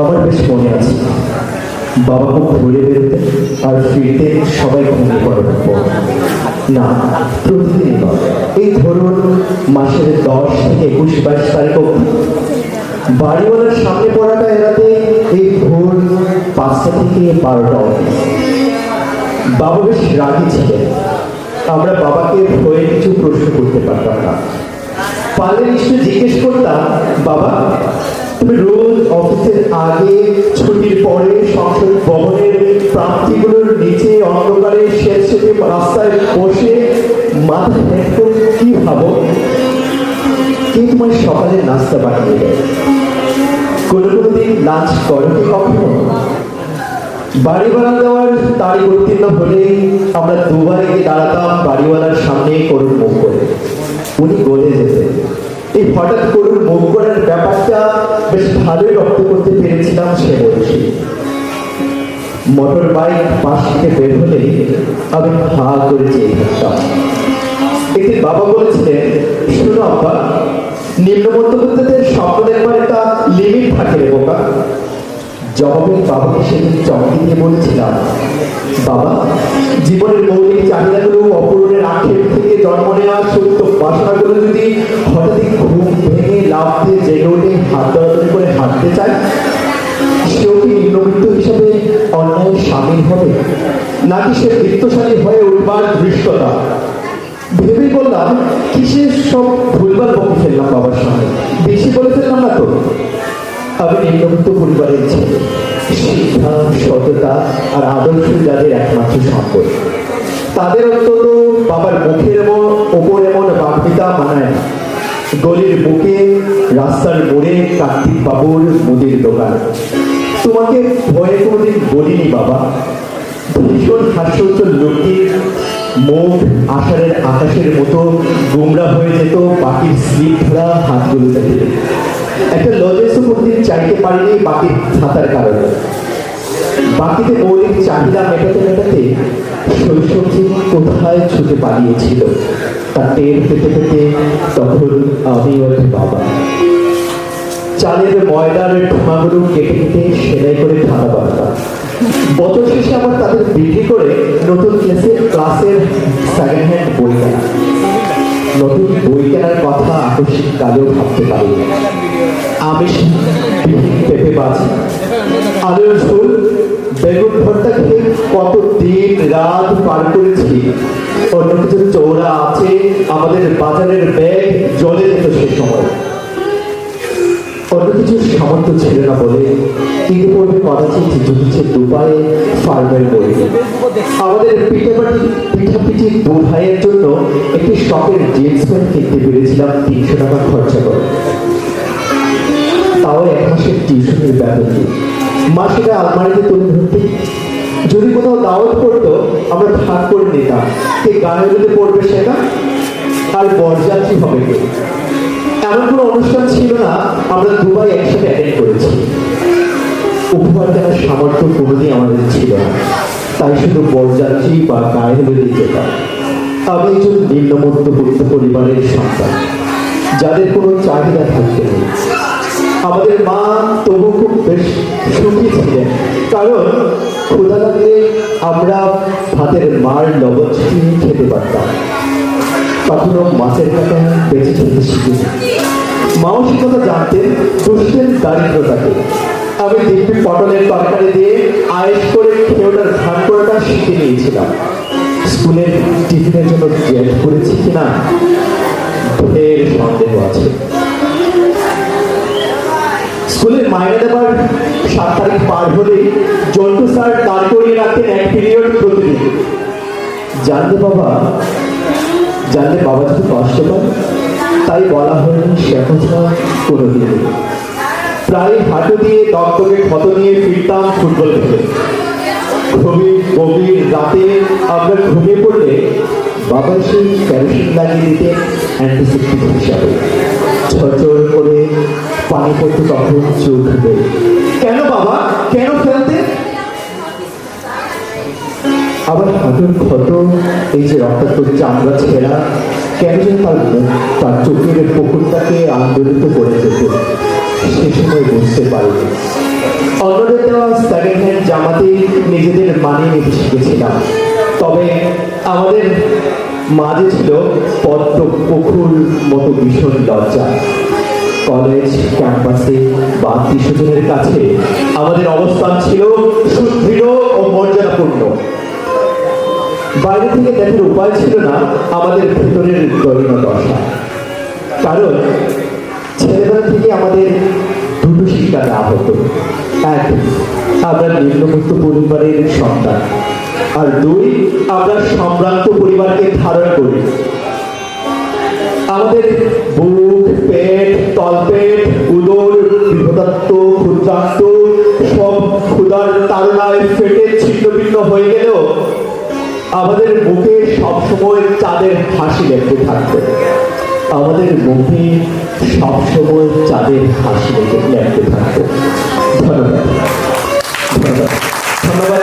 আমার বেশ মনে আছে। বাবা ঘুরে বেরোতেন আর ফিরতে সবাই ঘুমিয়ে পড়ার না প্রতিদিন এই ধরুন মাসের দশ থেকে একুশ, বাইশ তারিখ অবধি বাড়িওয়ালার সামনে পড়াটা এড়াতে এই ভোর পাঁচটা থেকে বারোটা অবধি। বাবা বেশ রাগী ছিলেন। আমরা বাবাকে ভয়ে কিছু প্রশ্ন করতে পারতাম না। পারলে নিশ্চয় জিজ্ঞেস করতাম, বাবা, তুমি রোজ অফিসের আগে, ছুটির পরে সংসদ ভবনের প্রাপ্তিগুলোর নিচে, অন্ধকারে, শেষ রাস্তায় বসে মাথা হেঁটে কি ভাবো? কে তোমার সকালে নাস্তা বানিয়ে দেয়? কোনো কোনো দিন লাঞ্চ করো কি কখনো? বাড়ি ভাড়া দেওয়ার তারিখ উত্তীর্ণ হলেই আমরা দুবার গিয়ে দাঁড়াতাম বাড়িওয়ালার সামনে করুন মুখ করে। উনি গলে যেতেন এই হঠাৎ করুন মুখ করার ব্যাপারটা বেশ ভালোই রক্ত করতে পেরেছিলাম, সে বয়সে মোটর বাইক পাশ থেকে বের হলে আমি হা করে চেয়ে থাকতাম। একটি বাবা বলেছিলেন, শুনো আব্বা নিম্ন মধ্যবিত্তদের স্বপ্ন দেখবার একটা লিমিট থাকে বোকা। জবাবে বাবাকে সেদিন চমকে দিয়ে বলেছিলাম, বাবা, জীবনের মৌলিক চাহিদাগুলো অপূরণের আক্ষেপ থেকে জন্ম নেওয়া সত্য বাসনাগুলো যদি জেগে উঠে হাত দরাদরি করে হাঁটতে চায়, সেও কি নিম্নবিত্ত হিসাবে অন্যায় সামিল হবে? নাকি সে বৃত্তশালী হয়ে উঠবার দৃষ্টতা ভেবে বললাম কিসের সব ভুলবার বকে ফেললাম বাবার সামনে বেশি বলে ফেললাম না তো? আমি নিম্নবিত্ত পরিবারের ছেলে। শিক্ষা সততা আর আদর্শ যাদের একমাত্র সম্পদ। তাদের অন্তত বাবার মুখের ওপর এমন বাগ্মিতা মানায়। গলির বুকে রাস্তার মোড়ে কার্তিক বাবুর মুদির দোকান। তোমাকে ভয়ে কোনোদিন বলিনি বাবা। ভীষণ হাস্যোজ্জ্বল লোকটির মুখ আষাঢ়ের আকাশের মতো গোমরা হয়ে যেত বাকির স্লিপ ধরা হাতগুলোতে দিয়ে। একটা লজেন্স কোনদিন চাইতে পারিনি বাকির ছাতার কারণে। বাকিতে মৌলিক চাহিদা মেটাতে মেটাতে শৈশব কোথায় ছুটে পালিয়েছিল, তা টের পেতে পেতে তখন আমি ওর বাবা। চালের ময়দার ঠোঙাগুলো কেটে কেটে সেলাই করে খাতা বানাতাম। বছর শেষে আবার তাদের বিক্রি করে নতুন ক্লাসে ক্লাসের সেকেন্ড হ্যান্ড বই কেনা। নতুন বই কেনার কথা আকস্মিক কালেও ভাবতে পারি আমি পেঁপে বাজি আলুর ঝোল, বেগুন ভর্তা খেয়ে কত দিন রাত পার করেছি। অন্য কিছু চৌরা আছে, আমাদের বাজারের ব্যাগ জলে যেত সে সময়। অন্য কিছু সামর্থ্য ছিল না বলে ঈদ পড়বে কদাচিৎ জুটেছে দুবাই ফার্মের বই। আমাদের পিঠাপাটি পিঠাপিঠি দু ভাইয়ের জন্য একটি শখের জিন্স প্যান্ট কিনতে পেরেছিলাম তিনশো টাকা খরচা করে। তাও এক মাসের টিউশনের বেতন মা সেটা আলমারিতে তুলে ধরতে যদি কোথাও দাওয়াত পড়তো, আমরা ভাগ করে নিতাম। কে গানে যদি পড়বে সেটা? আর বরযাত্রী হবে কে? এমন কোনো অনুষ্ঠান ছিল না, আমরা দুবাই একসাথে অ্যাটেন্ড করেছি। উপহার দেওয়ার সামর্থ্য কোনোদিন আমাদের ছিল না। তাই শুধু বরযাত্রী বা গায়ে হলুদে যেতাম আমি একজন নিম্ন মধ্যবিত্ত পরিবারের সন্তান, যাদের কোনো চাহিদা থাকতে নেই। আমাদের মা তবু খুব বেশ সুখী ছিলেন, কারণ ক্ষুধা লাগলে আমরা ভাতের মার লবণ ছিটিয়ে খেতে পারতাম। কখনো মাছের কাটা বেঁচে খেতে শিখেছি। কথা জানতেন দুষ্টের দারিদ্রতাকে। আমি দিব্যি পটলের তরকারি দিয়ে আয়েস করে খেয়েওটার ধান করাটা শিখে নিয়েছিলাম। স্কুলের টিফিনের জন্য জেদ করেছি কিনা? ঢের সন্দেহ আছে। স্কুলের মাইনে দেবার সাত তারিখ পার হলেই জন্টু স্যার দাঁড় করিয়ে রাখতেন এক পিরিয়ড প্রতিদিন। জানতে বাবা, জানলে বাবা যদি কষ্ট পায়? তাই বলা সে কথা কোনোদিন প্রায় হাঁটু দিয়ে দপ্তকে ক্ষত নিয়ে ফিরতাম ফুটবল খেলে। গভীর গভীর রাতে আমরা ঘুমিয়ে পড়লে বাবা সেই ক্যারোসিন লাগিয়ে দিতেন অ্যান্টিসেপ্টিক হিসাবে। ঝরঝর করে পানি পড়তে তখন চোখ কেন বাবা? কেন ফেলতে? আবার হাঁটুর ক্ষত, এই যে রক্তাক্ত চামড়া ছেঁড়া, কেন যেন তার আন্দোলিত করে যেত, সে সময় বুঝতে পারিনি। অন্যদের দেওয়া সেকেন্ড হ্যান্ড জামাতে নিজেদের মানিয়ে নিতে শিখেছিলাম। তবে আমাদের মাঝে ছিল পদ্ম পুকুর মতো ভীষণ লজ্জা। কলেজ ক্যাম্পাসে বা আত্মীয়স্বজনের কাছে আমাদের অবস্থান ছিল সুদৃঢ় ও মর্যাদাপূর্ণ। বাইরে থেকে দেখার উপায় ছিল না আমাদের ভেতরের দৈন্য দশা কারণ ছেলেবেলা থেকে আমাদের দুটো শিক্ষা দেওয়া হতো। এক, আমরা নিম্নমুক্ত পরিবারের সন্তান। আর দুই, আমরা সম্ভ্রান্ত পরিবারকে ধারণ করি। আমাদের বুক, পেট, তলপেট, উদর বৃহদাত্ম ক্ষুদ্রান্ত সব ক্ষুদার তারণায় ফেটে ছিন্ন হয়ে গেলেও আমাদের মুখে সবসময় চাঁদের হাসি লেগে থাকবে আমাদের মুখে সবসময় চাঁদের হাসি লেগে থাকবে। ধন্যবাদ। ধন্যবাদ।